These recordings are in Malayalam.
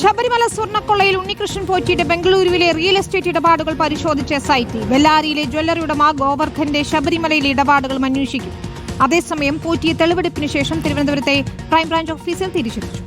ശബരിമല സ്വർണക്കൊള്ളയിൽ ഉണ്ണികൃഷ്ണൻ പോറ്റിയുടെ ബംഗളൂരുവിലെ റിയൽ എസ്റ്റേറ്റ് ഇടപാടുകൾ പരിശോധിച്ച എസ് ഐ ടി ബെല്ലാരിയിലെ ജ്വല്ലറി ഉടമ ഗോവർദ്ധന്റെ ശബരിമലയിലെ ഇടപാടുകളും അന്വേഷിക്കും. അതേസമയം പോറ്റിയെ തെളിവെടുപ്പിന് ശേഷം തിരുവനന്തപുരത്തെ ക്രൈംബ്രാഞ്ച് ഓഫീസിൽ തിരിച്ചെത്തിച്ചു.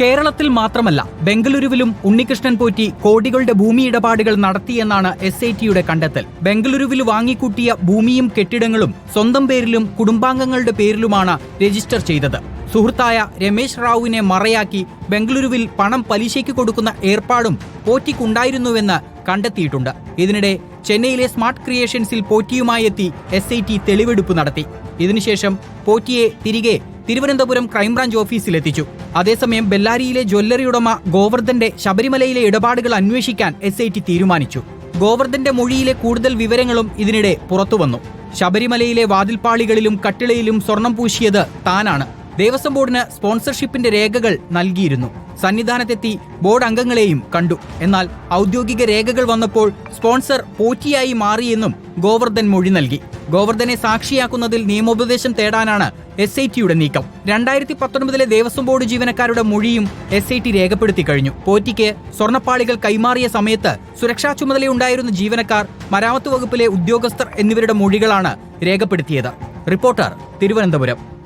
കേരളത്തിൽ മാത്രമല്ല ബംഗളൂരുവിലും ഉണ്ണികൃഷ്ണൻ പോറ്റി കോടികളുടെ ഭൂമി ഇടപാടുകൾ നടത്തിയെന്നാണ് എസ് ഐ ടിയുടെ കണ്ടെത്തൽ. ബംഗളൂരുവിൽ വാങ്ങിക്കൂട്ടിയ ഭൂമിയും കെട്ടിടങ്ങളും സ്വന്തം പേരിലും കുടുംബാംഗങ്ങളുടെ പേരിലുമാണ് രജിസ്റ്റർ ചെയ്തത്. സുഹൃത്തായ രമേശ് റാവുവിനെ മറയാക്കി ബംഗളൂരുവിൽ പണം പലിശയ്ക്ക് കൊടുക്കുന്ന ഏർപ്പാടും പോറ്റിക്കുണ്ടായിരുന്നുവെന്ന് കണ്ടെത്തിയിട്ടുണ്ട്. ഇതിനിടെ ചെന്നൈയിലെ സ്മാർട്ട് ക്രിയേഷൻസിൽ പോറ്റിയുമായി എത്തി എസ് ഐ ടി തെളിവെടുപ്പ് നടത്തി. ഇതിനുശേഷം പോറ്റിയെ തിരികെ തിരുവനന്തപുരം ക്രൈംബ്രാഞ്ച് ഓഫീസിലെത്തിച്ചു. അതേസമയം ബെല്ലാരിയിലെ ജ്വല്ലറി ഉടമ ഗോവർദ്ധന്റെ ശബരിമലയിലെ ഇടപാടുകൾ അന്വേഷിക്കാൻ എസ് തീരുമാനിച്ചു. ഗോവർദ്ധന്റെ മൊഴിയിലെ കൂടുതൽ വിവരങ്ങളും ഇതിനിടെ പുറത്തുവന്നു. ശബരിമലയിലെ വാതിൽപ്പാളികളിലും കട്ടിളയിലും സ്വർണം പൂശിയത് താനാണ്. ദേവസ്വം ബോർഡിന് സ്പോൺസർഷിപ്പിന്റെ രേഖകൾ നൽകിയിരുന്നു. സന്നിധാനത്തെത്തി ബോർഡ് അംഗങ്ങളെയും കണ്ടു. എന്നാൽ ഔദ്യോഗിക രേഖകൾ വന്നപ്പോൾ സ്പോൺസർ പോറ്റിയായി മാറിയെന്നും ഗോവർദ്ധൻ മൊഴി നൽകി. ഗോവർദ്ധനെ സാക്ഷിയാക്കുന്നതിൽ നിയമോപദേശം തേടാനാണ് എസ് ഐ ടിയുടെ നീക്കം. രണ്ടായിരത്തി പത്തൊൻപതിലെ ദേവസ്വം ബോർഡ് ജീവനക്കാരുടെ മൊഴിയും എസ് ഐ ടി രേഖപ്പെടുത്തി കഴിഞ്ഞു. പോറ്റിക്ക് സ്വർണപ്പാളികൾ കൈമാറിയ സമയത്ത് സുരക്ഷാ ചുമതലയുണ്ടായിരുന്ന ജീവനക്കാർ മരാമത്ത് വകുപ്പിലെ ഉദ്യോഗസ്ഥർ എന്നിവരുടെ മൊഴികളാണ് രേഖപ്പെടുത്തിയത്. റിപ്പോർട്ടർ തിരുവനന്തപുരം.